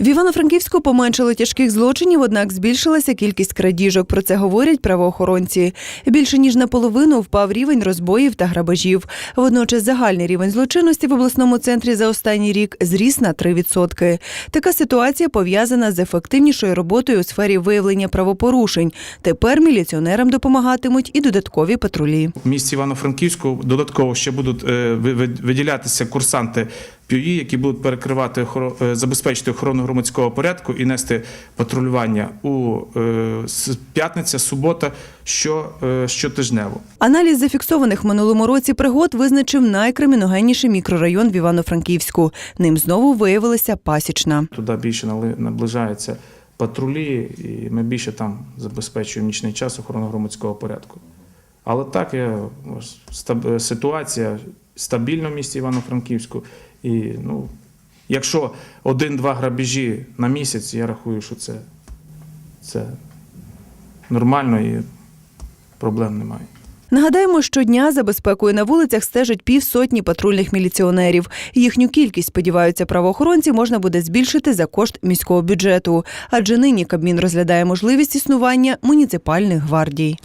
В Івано-Франківську поменшало тяжких злочинів, однак збільшилася кількість крадіжок. Про це говорять правоохоронці. Більше ніж наполовину впав рівень розбоїв та грабежів. Водночас загальний рівень злочинності в обласному центрі за останній рік зріс на 3%. Така ситуація пов'язана з ефективнішою роботою у сфері виявлення правопорушень. Тепер міліціонерам допомагатимуть і додаткові патрулі. В місті Івано-Франківську додатково ще будуть е, ви- ви- виділятися курсанти ПЮІ, які будуть перекривати е, забезпечити охорону громадського порядку і нести патрулювання у е, п'ятниця, субота, що е, щотижнево. Аналіз зафіксованих в минулому році пригод визначив найкриміногенніший мікрорайон в Івано-Франківську. Ним знову виявилася пасічна. Туди більше наближаються патрулі, і ми більше там забезпечуємо нічний час охорону громадського порядку. Але так стаб- ситуація стабільна в місті Івано-Франківську. І ну, якщо один-два грабежі на місяць, я рахую, що це, це нормально і проблем немає. Нагадаємо, щодня за безпекою на вулицях стежать півсотні патрульних міліціонерів. Їхню кількість, сподіваються правоохоронці, можна буде збільшити за кошт міського бюджету. Адже нині Кабмін розглядає можливість існування муніципальних гвардій.